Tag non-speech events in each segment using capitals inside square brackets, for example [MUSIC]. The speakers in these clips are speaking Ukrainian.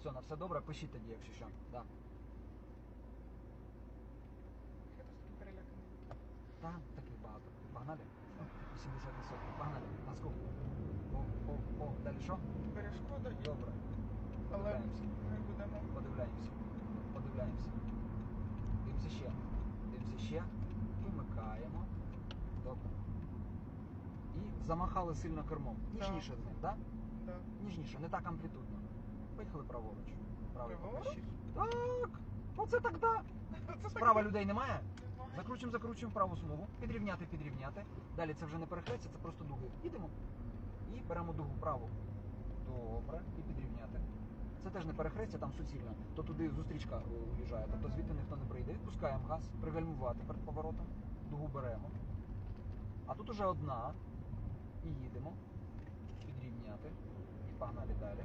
Все, на все добре, пишіть тоді, якщо що. Да. Я просто такий переляканий. Та, таких багато. Погнали? 80%. Погнали. На скуп. О, о, о, далі що? Перешкода. Добре. Але Подивляємося. ми будемо... Подивляємося. Подивляємося. Дивимося ще. Дивимося ще. Вимикаємо. Добре. І замахали сильно кермом. Да. Ніжніше з ним, так? Да. Ніжніше, не так амплітудно. Поїхали праворуч. Правий Праворуч? Так! Оце так да! [LAUGHS] Справа людей немає? Закручуємо, закручуємо праву смугу. Підрівняти, підрівняти. Далі це вже не перехрестя, це просто дуги. Їдемо. І беремо дугу праву. Добре. І підрівняти. Це теж не перехрестя, там суцільно. То туди зустрічка е, уїжджає, тобто звідти ніхто не прийде. Відпускаємо газ, пригальмувати перед поворотом. Дугу беремо. А тут уже одна. І їдемо. Підрівняти. І погнали далі.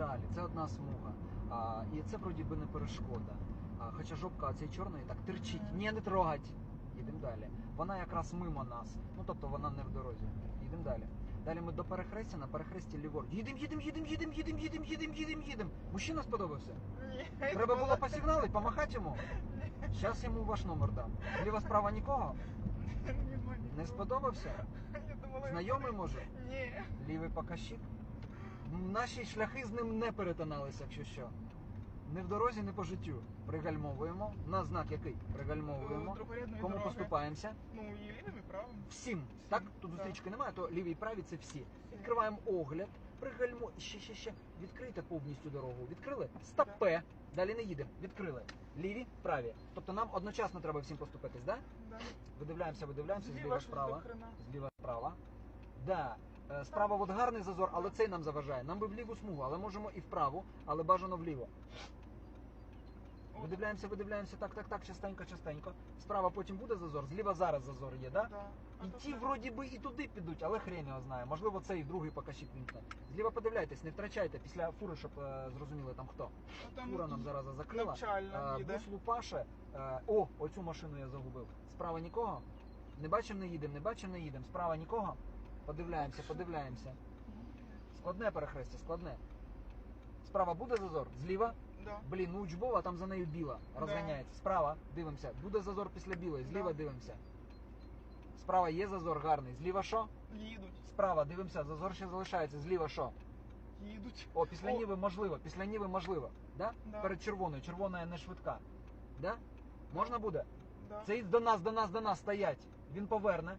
Далі, це одна смуга. А, і це вроді би не перешкода. А, хоча жопка цієї чорної так терчить. Ні, не трогать. Їдемо далі. Вона якраз мимо нас. Ну тобто вона не в дорозі. Їдемо далі. Далі ми до перехрестя, на перехресті ліворуч. Їдемо, їдемо, їдемо, їдемо, їдемо, їдемо, їдемо, їдемо, їдемо. Мужчина сподобався. Ні. Треба було посигналити, помахати йому. Зараз йому ваш номер дам. Ліва справа нікого? Не сподобався? Знайомий може? Ні. Лівий показчик. Наші шляхи з ним не перетиналися, якщо що. Не в дорозі, не по життю. Пригальмовуємо. На знак який? Пригальмовуємо. Е, Другорядної Кому дороги. поступаємося? Ну, і лівим, і правим. Всім. Так? Тут зустрічки немає, то ліві і праві це всі. Відкриваємо огляд, пригальмо. Ще, ще, ще. Відкрийте повністю дорогу. Відкрили? Стопе. Далі не їдемо. Відкрили. Ліві, праві. Тобто нам одночасно треба всім поступитись, так? Да? Да. Видивляємося, видивляємося, Зліва зліва щось справа. хрена. Зліва справа. Да. Е, Справа от гарний зазор, але цей нам заважає. Нам би в ліву смугу, але можемо і вправу, але бажано вліво. Видивляємося, видивляємося, так, так, так, частенько, частенько. Справа потім буде зазор, зліва зараз зазор є, да? Да. І ті вроді би і туди підуть, але хрен його знає. Можливо, цей другий покажчик вімкне. Зліва подивляйтесь, не втрачайте після фури, щоб е, зрозуміли там хто. Там Фура нам зараз закрила. навчальна Е, їде. Е, О, оцю машину я загубив. Справа нікого. Не бачимо, не їдемо, не бачимо, не їдемо. Справа нікого. Подивляємося, подивляємося. Складне перехрестя, складне. Справа буде зазор? Зліва? Да. Блін, ну учбова, там за нею біла. Розганяється. Справа, дивимося. Буде зазор після білої, зліва Да. дивимося. Справа є зазор гарний. Зліва що? Їдуть. Справа, дивимося, зазор ще залишається. Зліва що? Їдуть. О, після О. ніви можливо, після ніви можливо. Да? Да. Перед червоною. Червона не швидка. Да? Можна буде? Да. Цей до нас, до нас, до нас стоять. Він поверне. Мгм.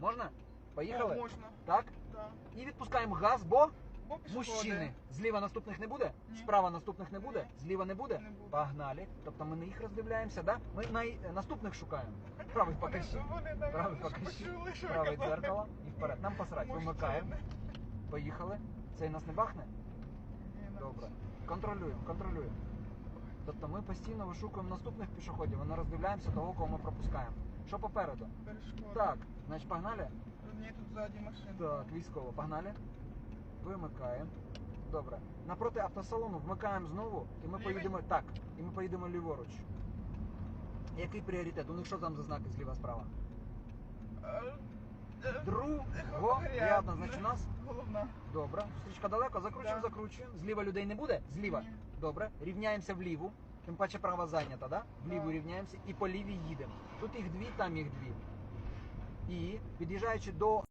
Можна? Поїхали? О, можна. Так? Да. І відпускаємо газ, бо Бо пішоходи. мужчини. Зліва наступних не буде? Ні. Справа наступних не буде? Ні. Зліва не буде? Не буде. Погнали. Тобто ми не їх роздивляємося, да? Ми най... наступних шукаємо. Правий Вони- покажи. Правий почули, що Праве ви казали. дзеркало і вперед. Нам посрать. Мужчини. Вимикаємо. Поїхали. Цей нас не бахне? Ні, навіть. Добре. Контролюємо, контролюємо. Тобто ми постійно вишукуємо наступних пішоходів, а не роздивляємося того, кого ми пропускаємо. Що попереду? Перешкода. Так, значить погнали? Ні, тут ззаді машина. Так, військово, погнали. Вимикаємо. Добре. Напроти автосалону вмикаємо знову і ми Лівий? поїдемо. Так, і ми поїдемо ліворуч. Який пріоритет? У них що там за знаки зліва справа? Е, е, Другого рядна, значить у нас. Головна. Добре. Зустрічка далеко, закручуємо, Да. закручуємо. Зліва людей не буде? Зліва. Ні. Добре. Рівняємося вліву. Тим паче права зайнята, да? Вліву Да. рівняємося і по лівій їдемо. Тут їх дві, там їх дві. І під'їжджаючи до